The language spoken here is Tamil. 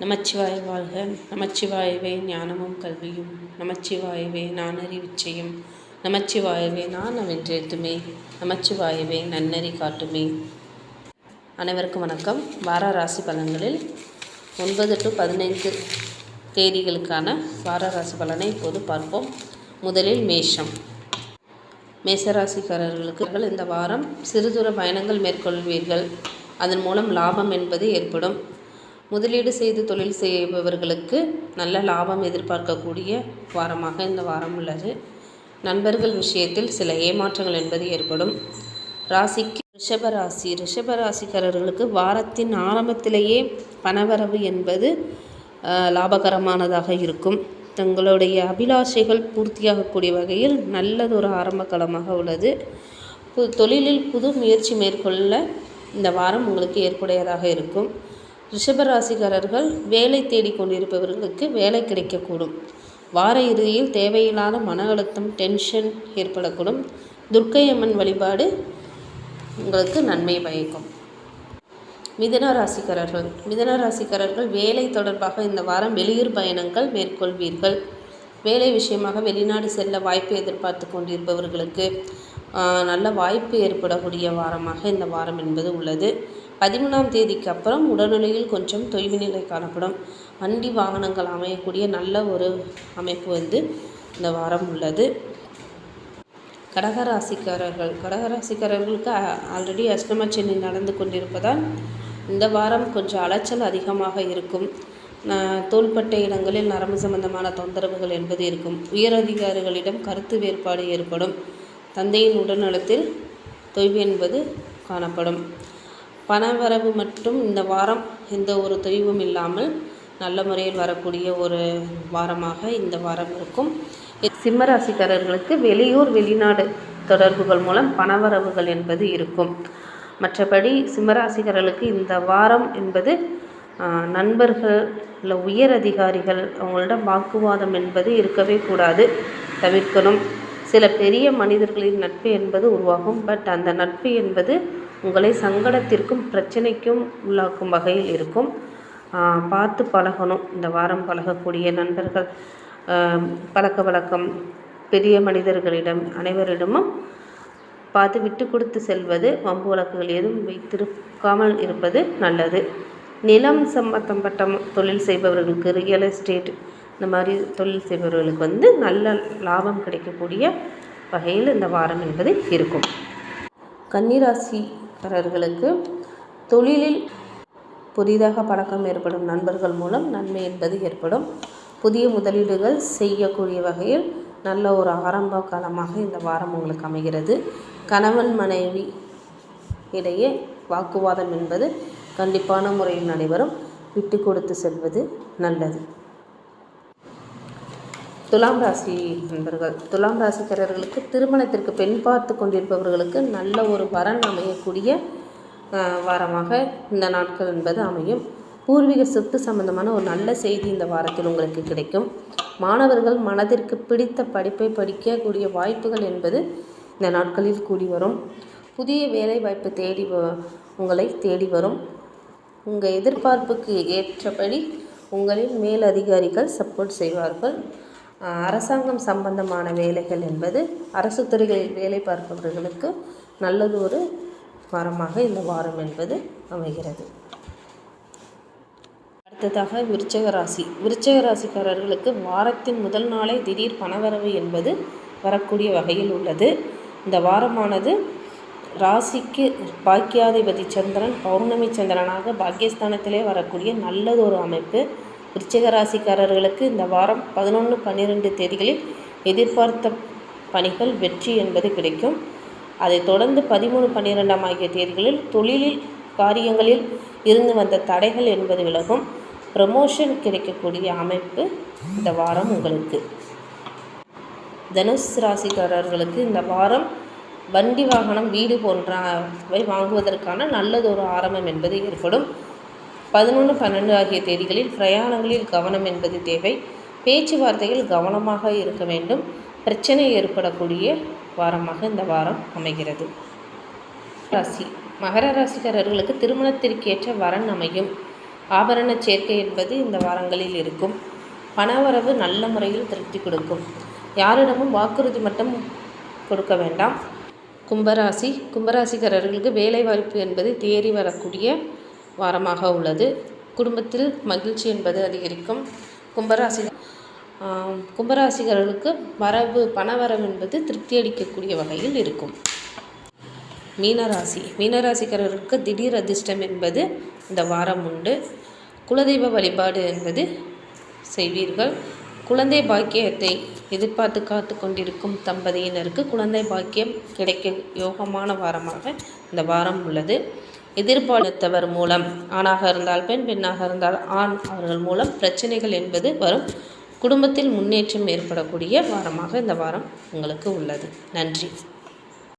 நமச்சிவாய வாழ்க. நமச்சிவாயவே ஞானமும் கல்வியும். நமச்சிவாயவே நானறி விச்சயம் நமச்சிவாயவே நான் வென்றேத்துமே நமச்சிவாயவே நன்னறி காட்டுமே. அனைவருக்கும் வணக்கம். வார ராசி பலன்களில் ஒன்பது டு பதினைந்து தேதிகளுக்கான வார ராசி பலனை இப்போது பார்ப்போம். முதலில் மேஷம். மேசராசிக்காரர்களுக்கு இந்த வாரம் சிறுதூர பயணங்கள் மேற்கொள்வீர்கள். அதன் மூலம் லாபம் என்பது ஏற்படும். முதலீடு செய்து தொழில் செய்பவர்களுக்கு நல்ல லாபம் எதிர்பார்க்கக்கூடிய வாரமாக இந்த வாரம் உள்ளது. நண்பர்கள் விஷயத்தில் சில ஏமாற்றங்கள் என்பது ஏற்படும். ராசிக்கு ரிஷபராசி ரிஷபராசிக்காரர்களுக்கு வாரத்தின் ஆரம்பத்திலேயே பணவரவு என்பது லாபகரமானதாக இருக்கும். தங்களுடைய அபிலாஷைகள் பூர்த்தியாகக்கூடிய வகையில் நல்லதொரு ஆரம்ப காலமாக உள்ளது. பு தொழிலில் புது முயற்சி மேற்கொள்ள இந்த வாரம் உங்களுக்கு ஏற்புடையதாக இருக்கும். ரிஷபராசிக்காரர்கள் வேலை தேடிக்கொண்டிருப்பவர்களுக்கு வேலை கிடைக்கக்கூடும். வார இறுதியில் தேவையில்லாத மன அழுத்தம் டென்ஷன் ஏற்படக்கூடும். துர்க்கையம்மன் வழிபாடு உங்களுக்கு நன்மை பயக்கும். மிதன ராசிக்காரர்கள் மிதன ராசிக்காரர்கள் வேலை தொடர்பாக இந்த வாரம் வெளியூர் பயணங்கள் மேற்கொள்வீர்கள். வேலை விஷயமாக வெளிநாடு செல்ல வாய்ப்பு எதிர்பார்த்து கொண்டிருப்பவர்களுக்கு நல்ல வாய்ப்பு ஏற்படக்கூடிய வாரமாக இந்த வாரம் என்பது உள்ளது. பதிமூணாம் தேதிக்கு அப்புறம் உடல்நிலையில் கொஞ்சம் தொய்வு நிலை காணப்படும். வண்டி வாகனங்கள் அமையக்கூடிய நல்ல ஒரு அமைப்பு வந்து இந்த வாரம் உள்ளது. கடகராசிக்காரர்கள் கடகராசிக்காரர்களுக்கு ஆல்ரெடி அஷ்டமச்சனி நடந்து கொண்டிருப்பதால் இந்த வாரம் கொஞ்சம் அலைச்சல் அதிகமாக இருக்கும். தோள்பட்ட இடங்களில் நரம்பு சம்பந்தமான தொந்தரவுகள் என்பது இருக்கும். உயரதிகாரிகளிடம் கருத்து வேறுபாடு ஏற்படும். தந்தையின் உடல்நலத்தில் தொய்வு என்பது காணப்படும். பணவரவு மட்டும் இந்த வாரம் எந்த ஒரு தொய்வும் இல்லாமல் நல்ல முறையில் வரக்கூடிய ஒரு வாரமாக இந்த வாரம் இருக்கும். சிம்மராசிக்காரர்களுக்கு வெளியூர் வெளிநாடு தொடர்புகள் மூலம் பணவரவுகள் என்பது இருக்கும். மற்றபடி சிம்மராசிக்காரர்களுக்கு இந்த வாரம் என்பது நண்பர்கள் இல்லை உயர் அதிகாரிகள் அவங்களிடம் வாக்குவாதம் என்பது இருக்கவே கூடாது. தவிர்க்கணும். சில பெரிய மனிதர்களின் நட்பு என்பது உருவாகும். பட் அந்த நட்பு என்பது உங்களை சங்கடத்திற்கும் பிரச்சனைக்கும் உள்ளாக்கும் வகையில் இருக்கும். பார்த்து பழகணும். இந்த வாரம் பழகக்கூடிய நண்பர்கள் பழக்க வழக்கம் பெரிய மனிதர்களிடம் அனைவரிடமும் பார்த்து விட்டு கொடுத்து செல்வது வம்பு வழக்குகள் எதுவும் வைத்திருக்காமல் இருப்பது நல்லது. நிலம் சம்பந்தப்பட்ட தொழில் செய்பவர்களுக்கு ரியல் எஸ்டேட் இந்த மாதிரி தொழில் செய்பவர்களுக்கு வந்து நல்ல லாபம் கிடைக்கக்கூடிய வகையில் இந்த வாரம் என்பது இருக்கும். கன்னிராசிக்காரர்களுக்கு தொழிலில் புதிதாக பழக்கம் ஏற்படும் நண்பர்கள் மூலம் நன்மை என்பது ஏற்படும். புதிய முதலீடுகள் செய்யக்கூடிய வகையில் நல்ல ஒரு ஆரம்ப காலமாக இந்த வாரம் உங்களுக்கு அமைகிறது. கணவன் மனைவி இடையே வாக்குவாதம் என்பது கண்டிப்பான முறையில் நடைபெறும். விட்டு கொடுத்து செல்வது நல்லது. துலாம் ராசி நண்பர்கள். துலாம் ராசிக்காரர்களுக்கு திருமணத்திற்கு பெண் பார்த்து கொண்டிருப்பவர்களுக்கு நல்ல ஒரு வரன் அமையக்கூடிய வாரமாக இந்த நாட்கள் என்பது அமையும். பூர்வீக சொத்து சம்பந்தமான ஒரு நல்ல செய்தி இந்த வாரத்தில் உங்களுக்கு கிடைக்கும். மாணவர்கள் மனதிற்கு பிடித்த படிப்பை படிக்கக்கூடிய வாய்ப்புகள் என்பது இந்த நாட்களில் கூடி வரும். புதிய வேலை வாய்ப்பு தேடி உங்களை தேடி வரும். உங்கள் எதிர்பார்ப்புக்கு ஏற்றபடி உங்களின் மேல் அதிகாரிகள் சப்போர்ட் செய்வார்கள். அரசாங்கம் சம்பந்தமான வேலைகள் என்பது அரசு துறைகளில் வேலை பார்ப்பவர்களுக்கு நல்லது ஒரு வாரமாக இந்த வாரம் என்பது அமைகிறது. அடுத்ததாக விருச்சக ராசி. விருச்சக ராசிக்காரர்களுக்கு வாரத்தின் முதல் நாளே திடீர் பணவரவு என்பது வரக்கூடிய வகையில் உள்ளது. இந்த வாரமானது ராசிக்கு பாக்கியாதிபதி சந்திரன் பௌர்ணமி சந்திரனாக பாக்கியஸ்தானத்திலே வரக்கூடிய நல்லது ஒரு அமைப்பு. விருச்சிக ராசிக்காரர்களுக்கு இந்த வாரம் பதினொன்று பன்னிரெண்டு தேதிகளில் எதிர்பார்த்த பணிகள் வெற்றி என்பது கிடைக்கும். அதைத் தொடர்ந்து பதிமூணு பன்னிரெண்டாம் ஆகிய தேதிகளில் தொழிலில் காரியங்களில் இருந்து வந்த தடைகள் என்பது விலகும். ப்ரமோஷன் கிடைக்கக்கூடிய அமைப்பு இந்த வாரம் உங்களுக்கு. தனுஷ் ராசிக்காரர்களுக்கு இந்த வாரம் வண்டி வாகனம் வீடு போன்றவை வாங்குவதற்கான நல்லதொரு ஆரம்பம் என்பது ஏற்படும். பதினொன்று பன்னெண்டு ஆகிய தேதிகளில் பிரயாணங்களில் கவனம் என்பது தேவை. பேச்சுவார்த்தையில் கவனமாக இருக்க வேண்டும். பிரச்சனை ஏற்படக்கூடிய வாரமாக இந்த வாரம் அமைகிறது. ராசி. மகர ராசிக்காரர்களுக்கு திருமணத்திற்கேற்ற வரன் அமையும். ஆபரண சேர்க்கை என்பது இந்த வாரங்களில் இருக்கும். பணவரவு நல்ல முறையில் திருப்தி கொடுக்கும். யாரிடமும் வாக்குறுதி மட்டும் கொடுக்க வேண்டாம். கும்பராசி. கும்பராசிக்காரர்களுக்கு வேலைவாய்ப்பு என்பது தேறி வரக்கூடிய வாரமாக உள்ளது. குடும்பத்தில் மகிழ்ச்சி என்பது அதிகரிக்கும். கும்பராசி கும்பராசிகர்களுக்கு வரவு பணவரவு என்பது திருப்தி அளிக்கக்கூடிய வகையில் இருக்கும். மீனராசி மீனராசிக்காரர்களுக்கு திடீர் அதிர்ஷ்டம் என்பது இந்த வாரம் உண்டு. குலதெய்வ வழிபாடு என்பது செய்வீர்கள். குழந்தை பாக்கியத்தை எதிர்பார்த்து காத்து கொண்டிருக்கும் தம்பதியினருக்கு குழந்தை பாக்கியம் கிடைக்க யோகமான வாரமாக இந்த வாரம் உள்ளது. எதிர்பார்த்தவர் மூலம். ஆணாக இருந்தால் பெண் பெண்ணாக இருந்தால் ஆண். அவர்கள் மூலம் பிரச்சனைகள் என்பது வரும். குடும்பத்தில் முன்னேற்றம் ஏற்படக்கூடிய வாரமாக இந்த வாரம் உங்களுக்கு உள்ளது. நன்றி.